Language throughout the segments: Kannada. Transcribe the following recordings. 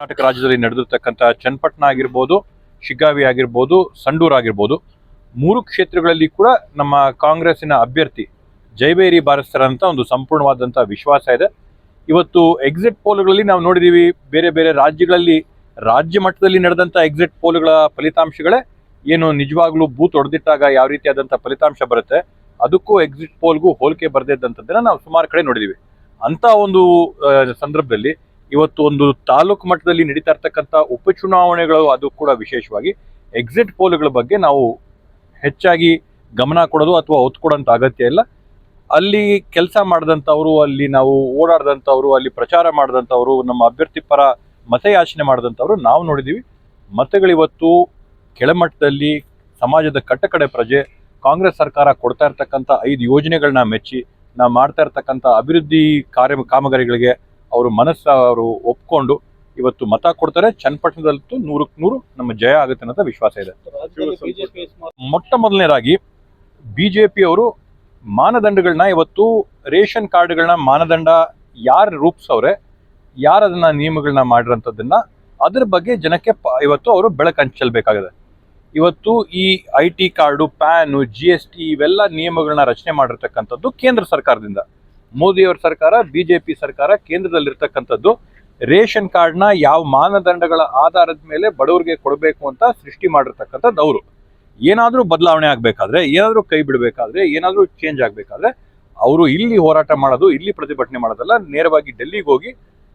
ಕರ್ನಾಟಕ ರಾಜ್ಯದಲ್ಲಿ ನಡೆದಿರ್ತಕ್ಕಂಥ ಚನ್ನಪಟ್ಟಣ ಆಗಿರ್ಬೋದು, ಶಿಗ್ಗಾವಿ ಆಗಿರ್ಬೋದು, ಸಂಡೂರ್ ಆಗಿರ್ಬೋದು, ಮೂರು ಕ್ಷೇತ್ರಗಳಲ್ಲಿ ಕೂಡ ನಮ್ಮ ಕಾಂಗ್ರೆಸ್ಸಿನ ಅಭ್ಯರ್ಥಿ ಜೈಬೇರಿ ಬಾರಿಸ್ತಾರ ಅಂತ ಒಂದು ಸಂಪೂರ್ಣವಾದಂತಹ ವಿಶ್ವಾಸ ಇದೆ. ಇವತ್ತು ಎಕ್ಸಿಟ್ ಪೋಲ್ಗಳಲ್ಲಿ ನಾವು ನೋಡಿದೀವಿ, ಬೇರೆ ಬೇರೆ ರಾಜ್ಯಗಳಲ್ಲಿ, ರಾಜ್ಯ ಮಟ್ಟದಲ್ಲಿ ನಡೆದಂತಹ ಎಕ್ಸಿಟ್ ಪೋಲ್ಗಳ ಫಲಿತಾಂಶಗಳೇ ಏನು ನಿಜವಾಗ್ಲೂ ಬೂತ್ ಹೊಡೆದಿಟ್ಟಾಗ ಯಾವ ರೀತಿಯಾದಂಥ ಫಲಿತಾಂಶ ಬರುತ್ತೆ, ಅದಕ್ಕೂ ಎಕ್ಸಿಟ್ ಪೋಲ್ಗೂ ಹೋಲಿಕೆ ಬರದಿದ್ದಂಥದ್ದನ್ನ ನಾವು ಸುಮಾರು ಕಡೆ ನೋಡಿದೀವಿ. ಅಂತ ಒಂದು ಸಂದರ್ಭದಲ್ಲಿ ಇವತ್ತು ಒಂದು ತಾಲೂಕು ಮಟ್ಟದಲ್ಲಿ ನಡೀತಾ ಇರ್ತಕ್ಕಂಥ ಉಪಚುನಾವಣೆಗಳು ಅದು ಕೂಡ ವಿಶೇಷವಾಗಿ ಎಕ್ಸಿಟ್ ಪೋಲ್ಗಳ ಬಗ್ಗೆ ನಾವು ಹೆಚ್ಚಾಗಿ ಗಮನ ಕೊಡೋದು ಅಥವಾ ಒತ್ತು ಕೊಡೋಂಥ ಅಗತ್ಯ ಇಲ್ಲ. ಅಲ್ಲಿ ಕೆಲಸ ಮಾಡಿದಂಥವ್ರು, ಅಲ್ಲಿ ನಾವು ಓಡಾಡಿದಂಥವ್ರು, ಅಲ್ಲಿ ಪ್ರಚಾರ ಮಾಡಿದಂಥವ್ರು, ನಮ್ಮ ಅಭ್ಯರ್ಥಿ ಪರ ಮತಯಾಚನೆ ಮಾಡಿದಂಥವ್ರು ನಾವು ನೋಡಿದ್ದೀವಿ. ಮತಗಳಿವತ್ತು ಕೆಳಮಟ್ಟದಲ್ಲಿ ಸಮಾಜದ ಕಟ್ಟಕಡೆ ಪ್ರಜೆ, ಕಾಂಗ್ರೆಸ್ ಸರ್ಕಾರ ಕೊಡ್ತಾ ಇರ್ತಕ್ಕಂಥ ಐದು ಯೋಜನೆಗಳನ್ನ ಮೆಚ್ಚಿ ನಾವು ಮಾಡ್ತಾ ಇರ್ತಕ್ಕಂಥ ಅಭಿವೃದ್ಧಿ ಕಾರ್ಯ ಕಾಮಗಾರಿಗಳಿಗೆ ಅವರು ಮನಸ್ಸು ಅವರು ಒಪ್ಕೊಂಡು ಇವತ್ತು ಮತ ಕೊಡ್ತಾರೆ. ಚನ್ನಪಟ್ಟಣದಲ್ಲಂತೂ ನೂರಕ್ಕೆ ನೂರು ನಮ್ಮ ಜಯ ಆಗುತ್ತೆ ಅನ್ನೋದು ವಿಶ್ವಾಸ ಇದೆ. ಮೊಟ್ಟ ಮೊದಲನೇದಾಗಿ ಬಿಜೆಪಿ ಅವರು ಮಾನದಂಡಗಳನ್ನ ಇವತ್ತು ರೇಷನ್ ಕಾರ್ಡ್ಗಳನ್ನ ಮಾನದಂಡ ಯಾರು ರೂಪಿಸವ್ರೆ, ಯಾರು ಅದನ್ನ ನಿಯಮಗಳನ್ನ ಮಾಡಿರೋಂಥದ್ದನ್ನ ಅದ್ರ ಬಗ್ಗೆ ಜನಕ್ಕೆ ಇವತ್ತು ಅವರು ಬೆಳಕು ಹಂಚಲ್ಬೇಕಾಗಿದೆ. ಇವತ್ತು ಈ I T card, PAN, G S T ಇವೆಲ್ಲ ನಿಯಮಗಳನ್ನ ರಚನೆ ಮಾಡಿರ್ತಕ್ಕಂಥದ್ದು ಕೇಂದ್ರ ಸರ್ಕಾರದಿಂದ. ಮೋದಿಯವರ ಸರ್ಕಾರ, ಬಿಜೆಪಿ ಸರ್ಕಾರ ಕೇಂದ್ರದಲ್ಲಿರ್ತಕ್ಕಂಥದ್ದು. ರೇಷನ್ ಕಾರ್ಡ್ನ ಯಾವ ಮಾನದಂಡಗಳ ಆಧಾರದ ಮೇಲೆ ಬಡವರಿಗೆ ಕೊಡಬೇಕು ಅಂತ ಸೃಷ್ಟಿ ಮಾಡಿರ್ತಕ್ಕಂಥದ್ದು ಅವರು. ಏನಾದರೂ ಬದಲಾವಣೆ ಆಗಬೇಕಾದ್ರೆ, ಏನಾದರೂ ಕೈ ಬಿಡಬೇಕಾದ್ರೆ, ಏನಾದರೂ ಚೇಂಜ್ ಆಗಬೇಕಾದ್ರೆ, ಅವರು ಇಲ್ಲಿ ಹೋರಾಟ ಮಾಡೋದು, ಇಲ್ಲಿ ಪ್ರತಿಭಟನೆ ಮಾಡೋದಲ್ಲ, ನೇರವಾಗಿ ಡೆಲ್ಲಿಗೆ ಹೋಗಿ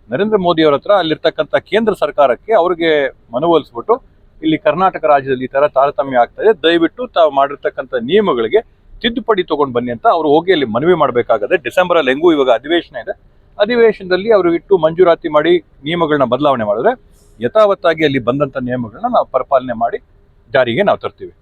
ನರೇಂದ್ರ ಮೋದಿ ಅವರ ಹತ್ರ ಅಲ್ಲಿರ್ತಕ್ಕಂಥ ಕೇಂದ್ರ ಸರ್ಕಾರಕ್ಕೆ ಅವ್ರಿಗೆ ಮನವೊಲಿಸ್ಬಿಟ್ಟು, ಇಲ್ಲಿ ಕರ್ನಾಟಕ ರಾಜ್ಯದಲ್ಲಿ ಈ ತರ ತಾರತಮ್ಯ ಆಗ್ತಾ ದಯವಿಟ್ಟು ತಾವು ಮಾಡಿರ್ತಕ್ಕಂಥ ನಿಯಮಗಳಿಗೆ ತಿದ್ದುಪಡಿ ತಗೊಂಡು ಬನ್ನಿ ಅಂತ ಅವರು ಹೋಗಿ ಅಲ್ಲಿ ಮನವಿ ಮಾಡಬೇಕಾಗದೆ ಡಿಸೆಂಬರ್ ಅಲ್ಲಿ ಹೆಂಗೂ ಇವಾಗ ಅಧಿವೇಶನ ಇದೆ. ಅಧಿವೇಶನದಲ್ಲಿ ಅವರು ಇಟ್ಟು ಮಂಜೂರಾತಿ ಮಾಡಿ ನಿಯಮಗಳನ್ನ ಬದಲಾವಣೆ ಮಾಡಿದ್ರೆ ಯಥಾವತ್ತಾಗಿ ಅಲ್ಲಿ ಬಂದಂಥ ನಿಯಮಗಳನ್ನ ನಾವು ಪರಿಪಾಲನೆ ಮಾಡಿ ಜಾರಿಗೆ ನಾವು ತರ್ತೀವಿ.